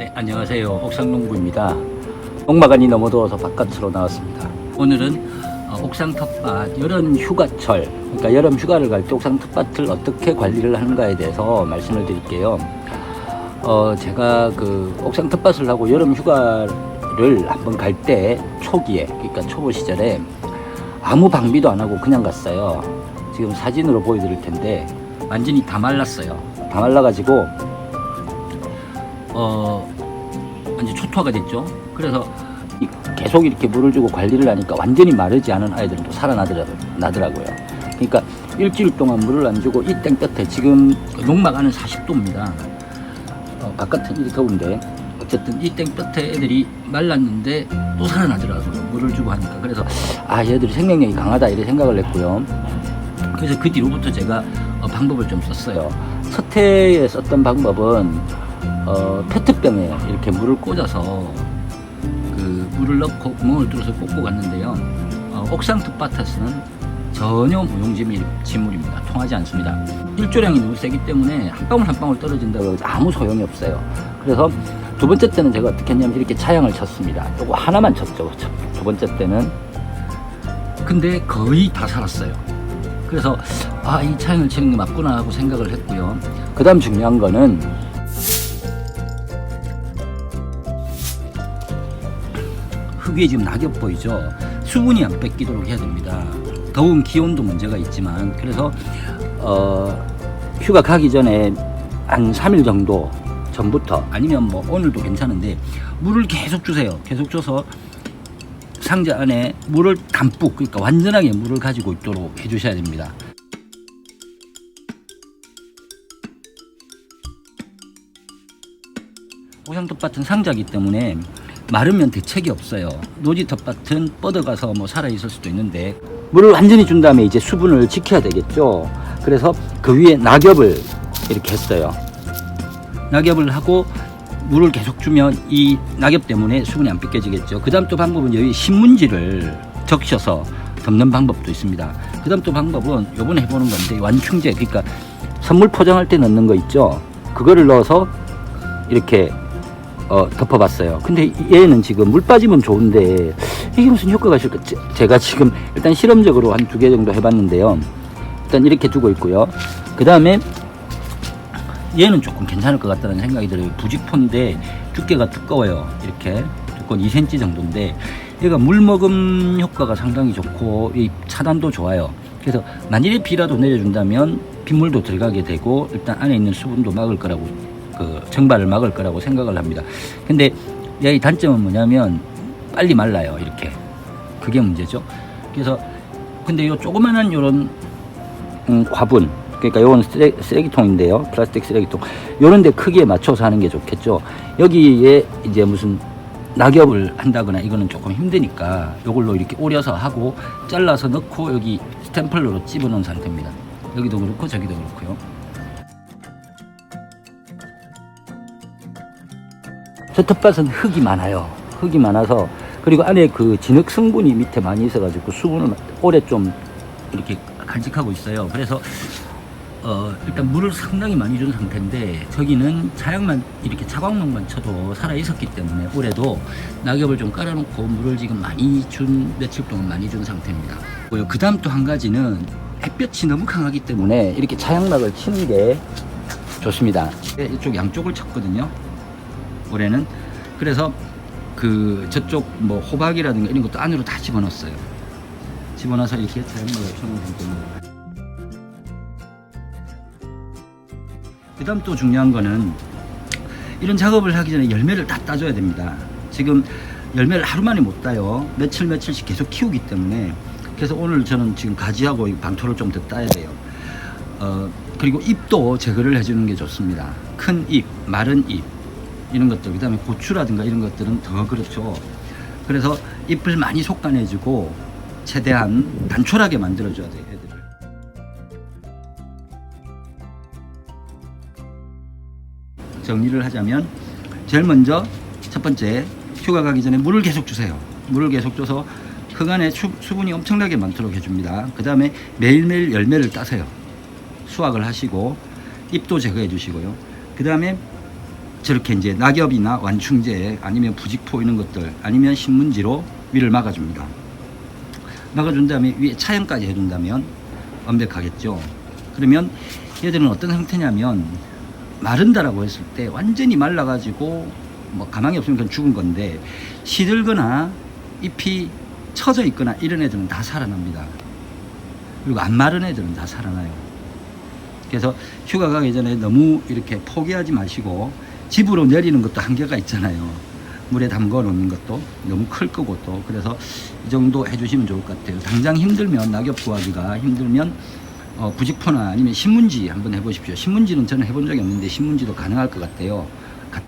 네, 안녕하세요. 옥상농부입니다. 농마간이 너무 더워서 바깥으로 나왔습니다. 오늘은 어, 옥상 텃밭 여름 휴가철, 그러니까 여름 휴가를 갈 때 옥상 텃밭을 어떻게 관리를 하는가에 대해서 말씀을 드릴게요. 어, 제가 그 옥상 텃밭을 하고 여름 휴가를 한번 갈 때 초기에, 그러니까 초보 시절에 아무 방비도 안 하고 그냥 갔어요. 지금 사진으로 보여드릴 텐데 완전히 다 말랐어요. 다 말라가지고 어 완전 초토화가 됐죠. 그래서 이- 계속 이렇게 물을 주고 관리를 하니까 완전히 마르지 않은 아이들은 또 살아나더라고요. 나더라고요. 그러니까 일주일 동안 물을 안 주고 이 땡볕에 지금 농막 안은 40도입니다. 어, 바깥은 이리 더운데 어쨌든 이 땡볕에 애들이 말랐는데 또 살아나더라고요. 물을 주고 하니까 그래서 아 얘들이 생명력이 강하다 이렇게 생각을 했고요. 그래서 그 뒤로부터 제가 어, 방법을 좀 썼어요. 첫 해에 썼던 방법은 어, 페트병에 이렇게 물을 꽂아서 그 물을 넣고 구멍을 뚫어서 꽂고 갔는데요. 어, 옥상 텃밭에서는 전혀 무용지물입니다. 통하지 않습니다. 일조량이 너무 세기 때문에 한 방울 한 방울 떨어진다고 해서 아무 소용이 없어요. 그래서 두 번째 때는 제가 어떻게 했냐면 이렇게 차양을 쳤습니다. 요거 하나만 쳤죠. 첫- 두 번째 때는. 근데 거의 다 살았어요. 그래서 아 이 차양을 치는 게 맞구나 하고 생각을 했고요. 그 다음 중요한 거는 흙 위에 지금 낙엽 보이죠? 수분이 안 뺏기도록 해야 됩니다. 더운 기온도 문제가 있지만 그래서 어, 휴가 가기 전에 한 3일 정도 전부터 아니면 뭐 오늘도 괜찮은데 물을 계속 주세요. 계속 줘서 상자 안에 물을 담뿍 그러니까 완전하게 물을 가지고 있도록 해주셔야 됩니다. 오상 텃밭은 상자기 때문에 마르면 대책이 없어요. 노지 텃밭은 뻗어가서 뭐 살아 있을 수도 있는데 물을 완전히 준 다음에 이제 수분을 지켜야 되겠죠. 그래서 그 위에 낙엽을 이렇게 했어요. 낙엽을 하고 물을 계속 주면 이 낙엽 때문에 수분이 안 뺏겨지겠죠. 그 다음 또 방법은 여기 신문지를 적셔서 덮는 방법도 있습니다. 그 다음 또 방법은 요번에 해보는 건데 완충제 그러니까 선물 포장할 때 넣는 거 있죠. 그거를 넣어서 이렇게 어, 덮어봤어요. 근데 얘는 지금 물 빠지면 좋은데 이게 무슨 효과가 있을까? 제- 제가 지금 일단 실험적으로 한 두 개 정도 해봤는데요. 일단 이렇게 두고 있고요. 그 다음에 얘는 조금 괜찮을 것 같다는 생각이 들어요. 부직포인데 두께가 두꺼워요. 이렇게 두꺼운 2cm 정도인데 얘가 물 먹음 효과가 상당히 좋고 이 차단도 좋아요. 그래서 만일에 비라도 내려준다면 빗물도 들어가게 되고 일단 안에 있는 수분도 막을 거라고 그 증발을 막을 거라고 생각을 합니다. 근데 얘의 단점은 뭐냐면 빨리 말라요. 이렇게 그게 문제죠. 그래서 근데 요 조그만한 요런 음, 화분 그러니까 요건 쓰레, 쓰레기통인데요 플라스틱 쓰레기통 요런 데 크기에 맞춰서 하는 게 좋겠죠 여기에 이제 무슨 낙엽을 한다거나 이거는 조금 힘드니까 요걸로 이렇게 오려서 하고 잘라서 넣고 여기 스탬플러로 집어넣은 상태입니다 여기도 그렇고 저기도 그렇고요 저 텃밭은 흙이 많아요 흙이 많아서 그리고 안에 그 진흙 성분이 밑에 많이 있어가지고 수분을 오래 좀 이렇게 간직하고 있어요. 그래서 어, 일단 물을 상당히 많이 준 상태인데 저기는 차양만 이렇게 차광목만 쳐도 살아 있었기 때문에 올해도 낙엽을 좀 깔아놓고 물을 지금 많이 준 며칠 동안 많이 준 상태입니다. 그 다음 또 한 가지는 햇볕이 너무 강하기 때문에 이렇게 차양막을 치는 게 좋습니다. 이쪽 양쪽을 쳤거든요. 올해는 그래서 그 저쪽 뭐 호박이라든가 이런 것도 안으로 다 집어넣었어요. 집어넣어서 이렇게 차양막을 쳐놓은 상태입니다. 그 다음 또 중요한 거는 이런 작업을 하기 전에 열매를 다 따줘야 됩니다. 지금 열매를 하루 만에 못 따요. 며칠 며칠씩 계속 키우기 때문에 그래서 오늘 저는 지금 가지하고 이 방토를 좀 더 따야 돼요. 어, 그리고 잎도 제거를 해주는 게 좋습니다. 큰 잎, 마른 잎 이런 것들, 그다음에 고추라든가 이런 것들은 더 그렇죠. 그래서 잎을 많이 속간해주고 최대한 단촐하게 만들어줘야 돼요, 애들을. 정리를 하자면 제일 먼저 첫 번째 휴가 가기 전에 물을 계속 주세요. 물을 계속 줘서 흙 안에 수, 수분이 엄청나게 많도록 해줍니다. 그 다음에 매일매일 열매를 따세요. 수확을 하시고 잎도 제거해 주시고요. 그 다음에 저렇게 이제 낙엽이나 완충제 아니면 부직포 이런 것들 아니면 신문지로 위를 막아줍니다. 막아준 다음에 위에 차양까지 해준다면 완벽하겠죠. 그러면 얘들은 어떤 형태냐면 마른다라고 했을 때 완전히 말라가지고 뭐 가망이 없으면 그냥 죽은 건데 시들거나 잎이 처져 있거나 이런 애들은 다 살아납니다. 그리고 안 마른 애들은 다 살아나요. 그래서 휴가 가기 전에 너무 이렇게 포기하지 마시고 집으로 내리는 것도 한계가 있잖아요. 물에 담궈 놓는 것도 너무 클 거고 또 그래서 이 정도 해주시면 좋을 것 같아요. 당장 힘들면 낙엽 구하기가 힘들면 어, 부직포나 아니면 신문지 한번 해보십시오. 신문지는 저는 해본 적이 없는데 신문지도 가능할 것 같아요. 가-